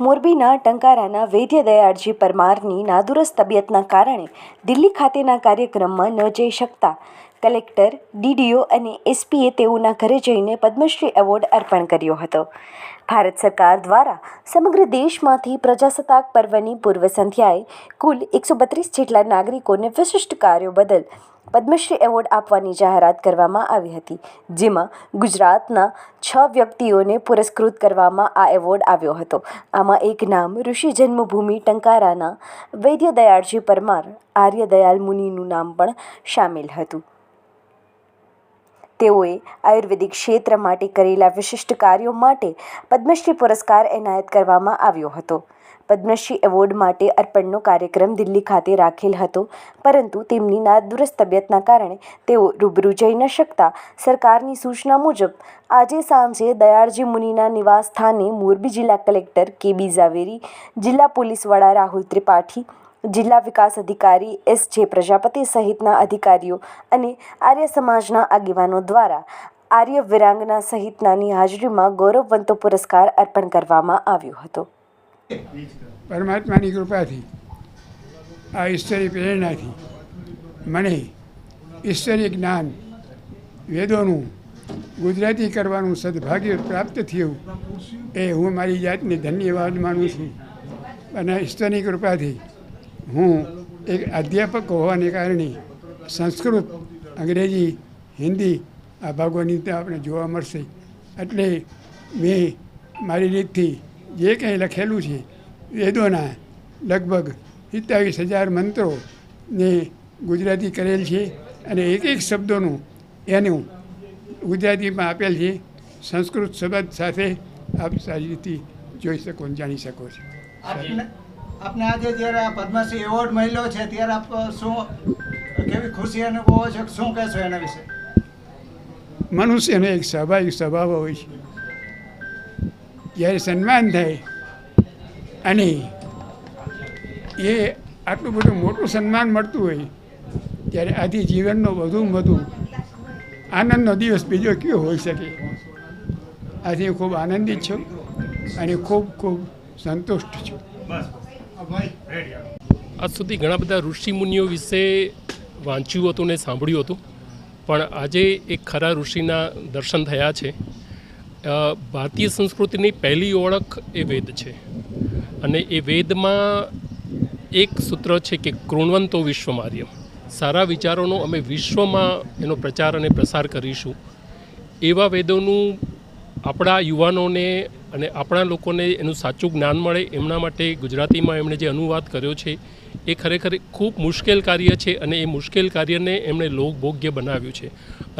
મોરબીના ટંકારાના વૈદ્ય દયાળજી પરમારની નાદુરસ્ત તબિયતના કારણે દિલ્હી ખાતેના કાર્યક્રમમાં ન જઈ શકતા. કલેક્ટર, ડીડીઓ અને એસપીએ તેઓના ઘરે જઈને પદ્મશ્રી એવોર્ડ અર્પણ કર્યો હતો. ભારત સરકાર દ્વારા સમગ્ર દેશમાંથી પ્રજાસત્તાક પર્વની પૂર્વ સંધ્યાએ કુલ એકસો બત્રીસ જેટલા નાગરિકોને વિશિષ્ટ કાર્યો બદલ પદ્મશ્રી એવોર્ડ આપવાની જાહેરાત કરવામાં આવી હતી, જેમાં ગુજરાતના છ વ્યક્તિઓને પુરસ્કૃત કરવામાં આ એવોર્ડ આવ્યો હતો. આમાં એક નામ ઋષિ જન્મભૂમિ ટંકારાના, વૈદ્ય દયાળજી પરમાર, આર્ય દયાલ મુનિનું નામ પણ સામેલ હતું. તેઓએ આયુર્વેદિક ક્ષેત્ર માટે કરેલા વિશિષ્ટ કાર્યો માટે પદ્મશ્રી પુરસ્કાર એનાયત કરવામાં આવ્યો હતો. પદ્મશ્રી એવોર્ડ માટે અર્પણનો કાર્યક્રમ દિલ્હી ખાતે રાખેલ હતો, પરંતુ તેમની નાદુરસ્ત તબિયતના કારણે તેઓ રૂબરૂ જઈ ન શકતા. સરકારની સૂચના મુજબ, આજે સાંજે દયાળજી મુનિના નિવાસ સ્થાને મોરબી જિલ્લા કલેક્ટર કે બી ઝાવેરી, જિલ્લા પોલીસ વડા રાહુલ ત્રિપાઠી જિલ્લા વિકાસ અધિકારી એસ જે પ્રજાપતિ સહિતના અધિકારીઓ અને આર્ય સમાજના આગેવાનો દ્વારા આર્ય વિરાંગના સહિતનાની હાજરીમાં ગૌરવવંતો પુરસ્કાર અર્પણ કરવામાં આવ્યો હતો. પરમાત્માની કૃપાથી, આ ઈશ્વરી પ્રેરણાથી મને ઈશ્વરી જ્ઞાન, વેદોનું, ગુજરાતી કરવાનું સદભાગ્ય પ્રાપ્ત થયું એ હું મારી જાતને ધન્યવાદ માનું છું. અને ઈશ્વરની કૃપાથી હું એક અધ્યાપક હોવાને કારણે સંસ્કૃત, અંગ્રેજી, હિન્દી આ ભાગોની રીતે આપણે જોવા મળશે. એટલે મેં મારી રીતથી જે કંઈ લખેલું છે, વેદોના લગભગ સિત્તાવીસ હજાર મંત્રો ને ગુજરાતી કરેલ છે અને એક એક શબ્દોનું એનું ગુજરાતીમાં આપેલ છે. સંસ્કૃત શબ્દ સાથે આપ સારી રીતે જોઈ શકો જાણી શકો છો. આપને આજે જ્યારે આ પદ્મશ્રી એવોર્ડ મળ્યો છે ત્યારે આપ શું કેવી ખુશી અનુભવો છો શું કહેશો એના વિશે? મનુષ્યનો એક સ્વાભાવિક સ્વભાવ હોય છે. જ્યારે સન્માન થાય અને એ આટલું બધું મોટું સન્માન મળતું હોય ત્યારે આથી જીવનનો વધુમાં વધુ આનંદનો દિવસ બીજો કયો હોઈ શકે? આથી હું ખૂબ આનંદિત છું અને ખૂબ ખૂબ સંતુષ્ટ છું. આજ સુધી ઘણા બધા ઋષિમુનિઓ વિશે વાંચ્યું હતું ને સાંભળ્યું હતું. પણ આજે એક ખરા ઋષિના દર્શન થયા છે. ભારતીય સંસ્કૃતિની પહેલી ઓળખ એ વેદ છે. અને એ વેદમાં એક સૂત્ર છે કે કૃણવંતો વિશ્વમાર્યમ. સારા વિચારોનો અમે વિશ્વમાં એનો પ્રચાર અને પ્રસાર કરીશું. એવા વેદોનું આપણા યુવાનોને અને આપણા લોકોને એનું સાચું જ્ઞાન મળે એમના માટે ગુજરાતીમાં એમણે જે અનુવાદ કર્યો છે, એ ખરેખર ખૂબ મુશ્કેલ કાર્ય છે અને એ મુશ્કેલ કાર્યને એમણે લોકભોગ્ય બનાવ્યું છે.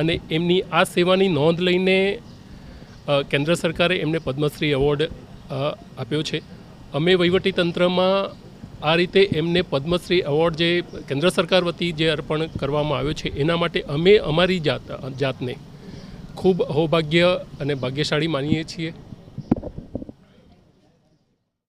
અને એમની આ સેવાની નોંધ લઈને કેન્દ્ર સરકારે એમને પદ્મશ્રી એવોર્ડ આપ્યો છે. અમે વહીવટીતંત્રમાં આ રીતે એમને પદ્મશ્રી એવોર્ડ જે કેન્દ્ર સરકાર વતી જે અર્પણ કરવામાં આવ્યો છે, એના માટે અમે અમારી જાત, જાતને ખૂબ અહોભાગ્ય અને ભાગ્યશાળી માનીએ છીએ.